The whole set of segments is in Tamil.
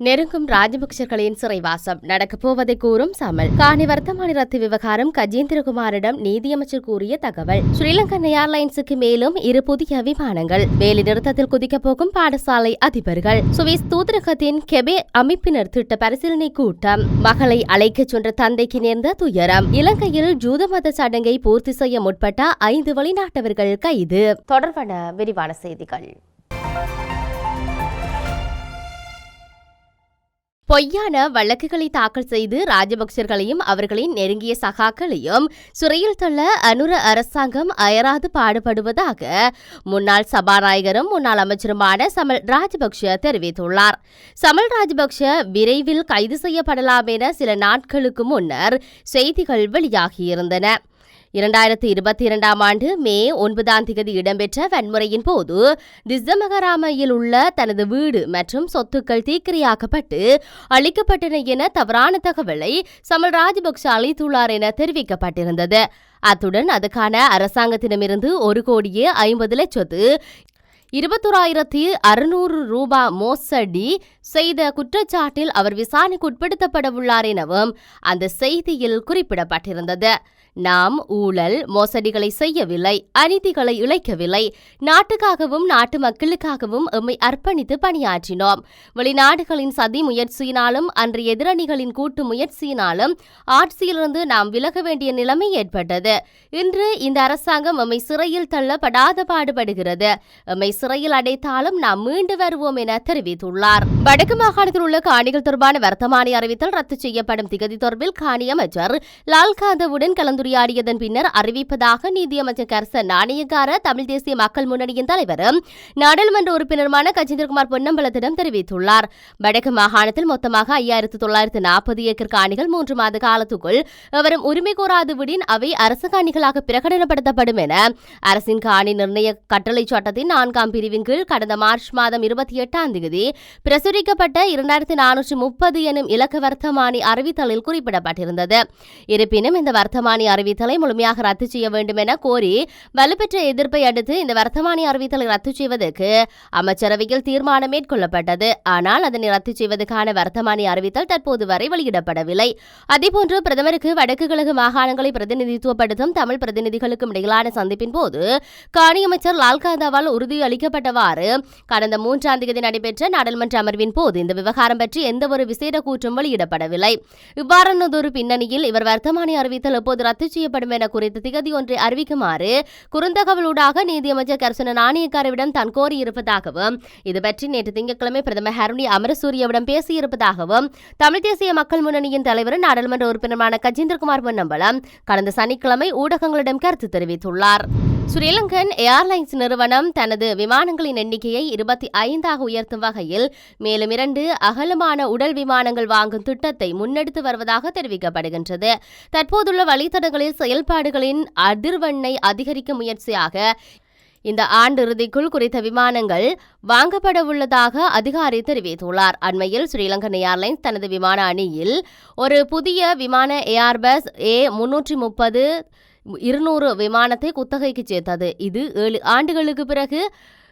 நெருங்கும் ராஜபக்சர்களின் சிறைவாசம். நடக்கப் போவதை கூறும் சமல். காணி வர்த்தமானி ரத்து விவகாரம் கஜேந்திரகுமாரிடம் நீதியமைச்சர் கூறிய தகவல். ஸ்ரீலங்கன் ஏர்லைன்ஸுக்கு மேலும் இரு புதிய விமானங்கள். வேலை நிறுத்தத்தில் குதிக்கப் போகும் பாடசாலை அதிபர்கள். சுவிஸ் தூதரகத்தின் கெபே அமைப்பினர் திட்ட பரிசீலனை கூட்டம். மகளை அழைக்கச் சென்ற தந்தைக்கு நேர்ந்த துயரம். இலங்கையில் ஜூத மத சடங்கை பூர்த்தி செய்ய முற்பட்ட ஐந்து வெளிநாட்டவர்கள் கைது. தொடர்பான விரிவான செய்திகள். பொய்யான வழக்குகளை தாக்கல் செய்து ராஜபக்சர்களையும் அவர்களின் நெருங்கிய சகாக்களையும் சிறையில் தள்ள அனுர அரசாங்கம் அயராது பாடுபடுவதாக முன்னாள் சபாநாயகரும் முன்னாள் அமைச்சருமான சமல் ராஜபக்ஷ தெரிவித்துள்ளார். சமல் ராஜபக்ஷ விரைவில் கைது செய்யப்படலாம் என சில நாட்களுக்கு முன்னர் செய்திகள் வெளியாகியிருந்தன. இரண்டாயிரத்தி இருபத்தி இரண்டாம் ஆண்டு மே ஒன்பதாம் தேதி இடம்பெற்ற வன்முறையின் போது திஸ்தமகராமையில் உள்ள தனது வீடு மற்றும் சொத்துக்கள் தீக்கிரையாக்கப்பட்டு அளிக்கப்பட்டன என தவறான தகவலை சமல் ராஜபக்ச அளித்துள்ளார் என தெரிவிக்கப்பட்டிருந்தது. அத்துடன் அதுக்கான அரசாங்கத்திடமிருந்து ஒரு கோடியே ஐம்பது லட்சத்து இருபத்தோராயிரத்தி அறுநூறு ரூபா மோசடி செய்த குற்றச்சாட்டில் அவர் விசாரணைக்கு உட்படுத்தப்படவுள்ளார் எனவும் அந்த செய்தியில் குறிப்பிடப்பட்டிருந்தது. நாம் ஊழல் மோசடிகளை செய்யவில்லை அநீதிகளை இழைக்கவில்லை. நாட்டுக்காகவும் நாட்டு மக்களுக்காகவும் எம்மை அர்ப்பணித்து பணியாற்றினோம். வெளிநாடுகளின் சதி முயற்சியினாலும் அன்று எதிரணிகளின் கூட்டு முயற்சியினாலும் ஆட்சியிலிருந்து நாம் விலக வேண்டிய நிலைமை ஏற்பட்டது. இன்று இந்த அரசாங்கம் எம்மை சிறையில் தள்ளப்படாத பாடுபடுகிறது. எம்மை சிறையில் அடைத்தாலும் நாம் மீண்டு வருவோம் என தெரிவித்துள்ளார். வடக்கு மாகாணத்தில் உள்ள காணிகள் தொடர்பான வர்த்தமானி அறிவித்தல் ரத்து செய்யப்படும் திகதி தொடர்பில் காணி அமைச்சர் லால்காந்தவுடன் உரையாடியதன் பின்னர் அறிவிப்பதாக நீதியமைச்சர் கர்சன் நாணயக்கார தமிழ் தேசிய மக்கள் முன்னணியின் தலைவரும் நாடாளுமன்ற உறுப்பினருமான கஜேந்திரகுமார் பொன்னம்பலத்திடம் தெரிவித்துள்ளார். வடக்கு மாகாணத்தில் மொத்தமாக ஐயாயிரத்து தொள்ளாயிரத்து நாற்பது ஏக்கர் காணிகள் மூன்று மாத காலத்துக்குள் எவரும் உரிமை கோராது விடின் அவை அரசு காணிகளாக பிரகடனப்படுத்தப்படும் என அரசின் காணி நிர்ணய கட்டளை சட்டத்தின் நான்காம் பிரிவின் கீழ் கடந்த மார்ச் மாதம் இருபத்தி எட்டாம் தேதி பிரசுரிக்கப்பட்ட இரண்டாயிரத்தி நானூற்று முப்பது எனும் இலக்கு வர்த்தமானி அறிவித்தலில் குறிப்பிடப்பட்டிருந்தது. இருப்பினும் இந்த வர்த்தமானி அறிவித்தலை முழுமையாக ரத்து செய்ய வேண்டும் என கோரி வலுப்பெற்ற எதிர்ப்பை அடுத்து இந்த வர்த்தமானி அறிவித்தலை ரத்து செய்வதற்கு அமைச்சரவையில் தீர்மானம் மேற்கொள்ளப்பட்டது. ஆனால் அதனை ரத்து செய்வதற்கான வர்த்தமானி அறிவித்தல் தற்போது வரை வெளியிடப்படவில்லை. அதேபோன்று பிரதமருக்கு வடக்கு கிழக்கு மாகாணங்களை பிரதிநிதித்துவப்படுத்தும் தமிழ் பிரதிநிதிகளுக்கும் இடையிலான சந்திப்பின் போது காணி அமைச்சர் லால்காந்தாவால் உறுதி அளிக்கப்பட்டவாறு கடந்த மூன்றாம் தேதி நடைபெற்ற நாடாளுமன்ற அமர்வின் போது இந்த விவகாரம் பற்றி எந்தவொரு விசேட கூற்றும் வெளியிடப்படவில்லை. இவ்வாறானதொரு பின்னணியில் இவர் வர்த்தமானி அறிவித்தல் எப்போது ரத்து செய்யப்படும் என குறித்த திகதி ஒன்றை அறிவிக்குமாறு குறுந்தகவலூடாக நீதியமைச்சர் கர்சன நாணயக்காரவிடம் தான் கோரியிருப்பதாகவும் இது பற்றி நேற்று திங்கட்கிழமை பிரதமர் ஹருணி அமரசூரியவிடம் பேசியிருப்பதாகவும் தமிழ் தேசிய மக்கள் முன்னணியின் தலைவர் நாடாளுமன்ற உறுப்பினரான கஜேந்திரகுமார் பொன்னம்பலம் கடந்த சனிக்கிழமை ஊடகங்களிடம் கருத்து தெரிவித்துள்ளார். ஸ்ரீலங்கன் ஏர்லைன்ஸ் நிறுவனம் தனது விமானங்களின் எண்ணிக்கையை இருபத்தி ஐந்தாக உயர்த்தும் வகையில் மேலும் இரண்டு அகலமான உடல் விமானங்கள் வாங்கும் திட்டத்தை முன்னெடுத்து வருவதாக தெரிவிக்கப்படுகின்றது. தற்போதுள்ள வழித்தடங்களில் செயல்பாடுகளின் அதிர்வெண்ணை அதிகரிக்கும் முயற்சியாக இந்த ஆண்டு இறுதிக்குள் குறித்த விமானங்கள் வாங்கப்பட உள்ளதாக அதிகாரி தெரிவித்துள்ளார். அண்மையில் ஸ்ரீலங்கன் ஏர்லைன்ஸ் தனது விமான அணியில் ஒரு புதிய விமான ஏர்பஸ் ஏ முன்னூற்றி முப்பது இருநூறு விமானத்தை குத்தகைக்கு சேர்த்தது. இது ஏழு ஆண்டுகளுக்கு பிறகு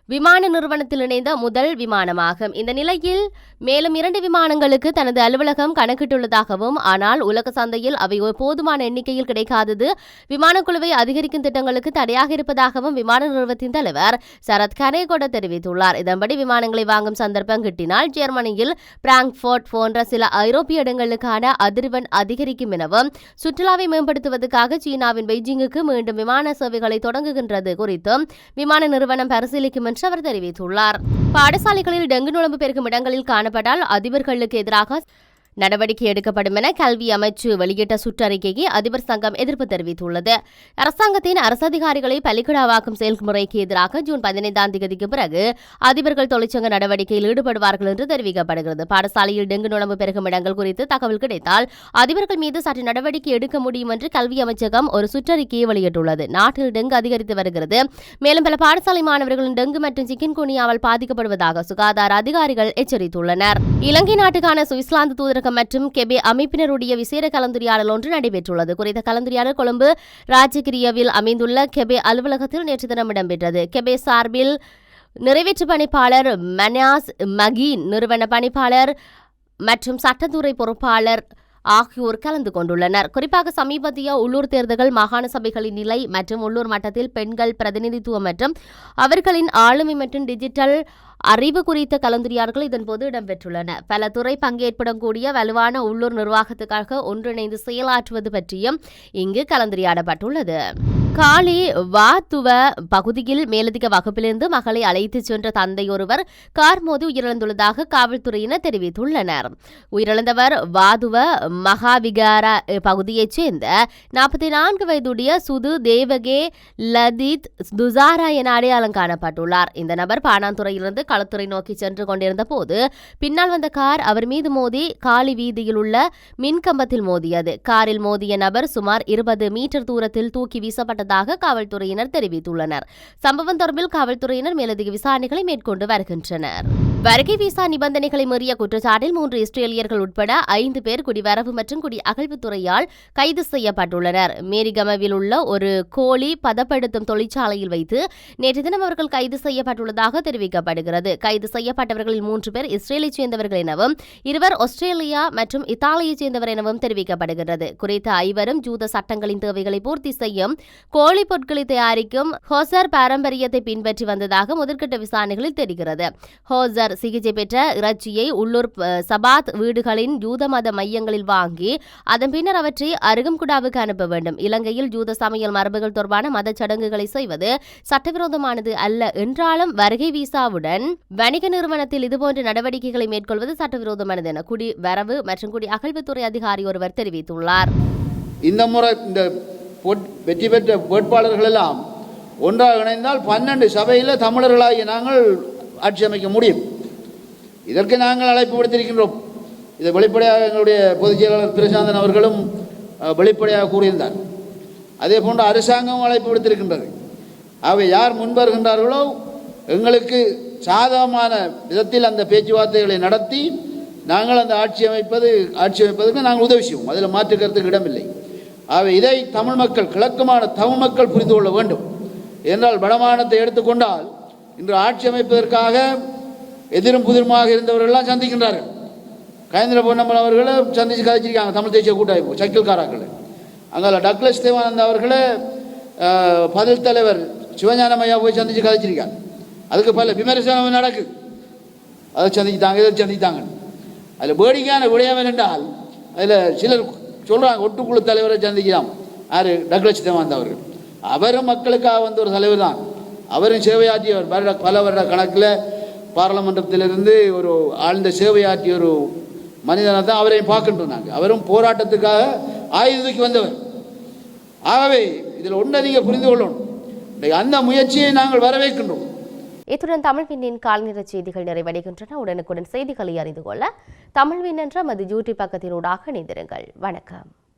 விமான நிறுவனத்தில் இணைந்த முதல் விமானமாகும். இந்த நிலையில் மேலும் இரண்டு விமானங்களுக்கு தனது அலுவலகம் கணக்கிட்டுள்ளதாகவும் ஆனால் உலக சந்தையில் அவை போதுமான எண்ணிக்கையில் கிடைக்காதது விமானக்குழுவை அதிகரிக்கும் திட்டங்களுக்கு தடையாக இருப்பதாகவும் விமான நிறுவனத்தின் தலைவர் சரத் கனேகோட தெரிவித்துள்ளார். இதன்படி விமானங்களை வாங்கும் சந்தர்ப்பம் கிட்டினால் ஜெர்மனியில் பிராங்க்ஃபோர்ட் போன்ற சில ஐரோப்பிய இடங்களுக்கான அதிர்வெண் அதிகரிக்கும் எனவும் சுற்றுலாவை மேம்படுத்துவதற்காக சீனாவின் பெய்ஜிங்குக்கு மீண்டும் விமான சேவைகளை தொடங்குகின்றது குறித்தும் விமான நிறுவனம் பரிசீலிக்கும் என்று அவர் தெரிவித்துள்ளார். பாடசாலைகளில் டெங்கு நுழம்பு பெருகும் இடங்களில் காணப்பட்டால் அதிபர்களுக்கு எதிராக நடவடிக்கை எடுக்கப்படும் என கல்வி அமைச்சு வெளியிட்ட சுற்றறிக்கைக்கு அதிபர் சங்கம் எதிர்ப்பு தெரிவித்துள்ளது. அரசாங்கத்தின் அரசு அதிகாரிகளை பலிக்கடாவாக்கும் செயல்முறைக்கு எதிராக ஜூன் பதினைந்தாம் தேதிக்கு பிறகு அதிபர்கள் தொழிற்சங்க நடவடிக்கையில் ஈடுபடுவார்கள் என்று தெரிவிக்கப்படுகிறது. பாடசாலையில் டெங்கு நுழம்பு பெருகும் இடங்கள் குறித்து தகவல் கிடைத்தால் அதிபர்கள் மீது சற்று நடவடிக்கை எடுக்க முடியும் என்று கல்வி அமைச்சகம் ஒரு சுற்றறிக்கையை வெளியிட்டுள்ளது. நாட்டில் டெங்கு அதிகரித்து வருகிறது. மேலும் பல பாடசாலை மாணவர்களும் டெங்கு மற்றும் சிக்கன் குனியாவால் பாதிக்கப்படுவதாக சுகாதார அதிகாரிகள் எச்சரித்துள்ளனர். இலங்கை நாட்டுக்கான சுவிஸ்லாந்து தூதரக அமைச்சகம் மற்றும் கெபே அமைப்பினருடைய விசேட கலந்துரையாடல் ஒன்று நடைபெற்றுள்ளது. குறித்த கலந்துரையாடல் கொழும்பு ராஜகிரியவில் அமைந்துள்ள கெபே அலுவலகத்தில் நேற்று தினம் இடம்பெற்றது. கெபே சார்பில் நிறைவேற்று பணிப்பாளர் மனாஸ் மகீன் நிறுவன பணிப்பாளர் மற்றும் சட்டத்துறை பொறுப்பாளர் ஆகியோர் கலந்து கொண்டுள்ளனர். குறிப்பாக சமீபத்திய உள்ளூர் தேர்தல்கள் மாகாண சபைகளின் நிலை மற்றும் உள்ளூர் மட்டத்தில் பெண்கள் பிரதிநிதித்துவம் மற்றும் அவர்களின் ஆளுமை மற்றும் டிஜிட்டல் அறிவு குறித்த கலந்துரையாடல்கள் இதன்போது இடம்பெற்றுள்ளன. பல துறை பங்கேற்புடன் கூடிய வலுவான உள்ளூர் நிர்வாகத்துக்காக ஒன்றிணைந்து செயலாற்றுவது பற்றியும் இங்கு கலந்துரையாடப்பட்டுள்ளது. காலி வாத்துவ பகுதியில் மேலதிக வகுப்பிலிருந்து மகளை அழைத்துச் சென்ற தந்தை ஒருவர் கார் மோதி உயிரிழந்துள்ளதாக காவல்துறையினர் தெரிவித்துள்ளனர். உயிரிழந்தவர் வாதுவ மகாவிகார பகுதியைச் சேர்ந்த நாற்பத்தி நான்கு வயதுடைய சுது தேவகே லதித் துசாரா என அடையாளம் காணப்பட்டுள்ளார். இந்த நபர் பாணாந்துறையிலிருந்து களத்துறை நோக்கி சென்று கொண்டிருந்த போது பின்னால் வந்த கார் அவர் மீது மோதி காலி வீதியில் உள்ள மின்கம்பத்தில் மோதியது. காரில் மோதிய நபர் சுமார் இருபது மீட்டர் தூரத்தில் தூக்கி வீசப்பட்டதாக காவல்துறையினர் தெரிவித்துள்ளனர். சம்பவம் தொடர்பில் காவல்துறையினர் மேலதிக விசாரணைகளை மேற்கொண்டு வருகின்றனர். வருகை விசா நிபந்தனைகளை மீறிய குற்றச்சாட்டில் மூன்று இஸ்ரேலியர்கள் உட்பட ஐந்து பேர் குடிவரவு மற்றும் குடி அகழ்வுத்துறையால் கைது செய்யப்பட்டுள்ளனர். மேரிகமவில் உள்ள ஒரு கோழி பதப்படுத்தும் தொழிற்சாலையில் வைத்து நேற்று தினம் அவர்கள் கைது செய்யப்பட்டுள்ளதாக தெரிவிக்கப்படுகிறது. கைது செய்யப்பட்டவர்களில் மூன்று பேர் இஸ்ரேலைச் சேர்ந்தவர்கள் எனவும் இருவர் ஆஸ்திரேலியா மற்றும் இத்தாலியைச் சேர்ந்தவர் எனவும் தெரிவிக்கப்படுகிறது. குறித்த ஐவரும் ஜூத சட்டங்களின் தேவைகளை பூர்த்தி செய்யும் கோழி பொருட்களை தயாரிக்கும் ஹோசர் பாரம்பரியத்தை பின்பற்றி வந்ததாக முதற்கட்ட விசாரணைகளில் தெரிகிறது. ஹோசர் பின்னர் சிகிச்சை பெற்ற இறைச்சியை உள்ளூர் சபாத் வீடுகளின் யூத மத மையங்களில் வாங்கி அதன் பின்னர் அவற்றை அருகம்குடாவுக்கு அனுப்ப வேண்டும். இலங்கையில் யூத சமையல் மரபுகள் தொடர்பான மத சடங்குகளை செய்வது சட்டவிரோதமானது அல்ல. என்றாலும் வருகை விசாவுடன் வணிக நிறுவனத்தில் இதுபோன்ற நடவடிக்கைகளை மேற்கொள்வது சட்டவிரோதமானது என குடி வரவு மற்றும் குடி அகழ்வுத்துறை அதிகாரி ஒருவர் தெரிவித்துள்ளார். இந்த முறை இந்த வெற்றி பெற்ற வேட்பாளர்கள் எல்லாம் ஒன்றாக இணைந்தால் பன்னெண்டு சபையில் தமிழர்களாகிய நாங்கள் ஆட்சி அமைக்க முடியும். இதற்கு நாங்கள் அழைப்பு விடுத்திருக்கின்றோம். இதை வெளிப்படையாக எங்களுடைய பொதுச் செயலாளர் பிரசாந்தன் அவர்களும் வெளிப்படையாக கூறியிருந்தார். அதே போன்று அரசாங்கமும் அழைப்பு விடுத்திருக்கின்றது. அவை யார் முன்வருகின்றார்களோ எங்களுக்கு சாதகமான விதத்தில் அந்த பேச்சுவார்த்தைகளை நடத்தி நாங்கள் அந்த ஆட்சி அமைப்பது ஆட்சி அமைப்பதற்கு நாங்கள் உதவி செய்வோம். அதில் மாற்றுக்கிறதுக்கு இடமில்லை. அவை இதை தமிழ் மக்கள் கிழக்குமான தமிழ் மக்கள் புரிந்து கொள்ள வேண்டும். என்றால் வடமானத்தை எடுத்துக்கொண்டால் இன்று ஆட்சி அமைப்பதற்காக எதிரும் புதிருமாக இருந்தவர்கள்லாம் சந்திக்கின்றார்கள். கயந்திர பொன்னம்பலம் அவர்களை சந்தித்து கதைச்சிருக்காங்க தமிழ் தேசிய கூட்டமைப்பு சைக்கிள்காராக்கள் அங்கே டக்ளஸ் தேவானந்த் அவர்களை பதில் தலைவர் சிவஞான ஐயா போய் சந்தித்து கதைச்சிருக்காங்க. அதுக்கு பல விமர்சனம் நடக்குது அதை சந்தித்தாங்க இதை சந்தித்தாங்க அதில் வேடிக்கையான விடயம் என்றால் அதில் சிலர் சொல்கிறாங்க ஒட்டுக்குழு தலைவரை சந்திக்கலாம். யார்? டக்ளஸ் தேவானந்த் அவர்கள். அவரும் மக்களுக்காக வந்த ஒரு தலைவர் தான். அவரும் சேவையாற்றியவர் வருட பல வருட கணக்கில் பாராளுமன்றத்திலிருந்து ஒரு ஆழ்ந்த சேவையாற்றிய ஒரு மனிதனாக தான் அவரையும் பார்க்கின்றோம் நாங்கள். அவரும் போராட்டத்துக்காக ஆயுதத்துக்கு வந்தவர். ஆகவே இதில் ஒன்றை நீங்கள் புரிந்து கொள்ளணும். அந்த முயற்சியை நாங்கள் வரவேற்கின்றோம். இத்துடன் தமிழ் விண்ணின் கால்நிற செய்திகள் நிறைவடைகின்றன. உடனுக்குடன் செய்திகளை அறிந்து கொள்ள தமிழ்வின் என்ற மது யூடியூப் பக்கத்தினூடாக இணைந்திருங்கள். வணக்கம்.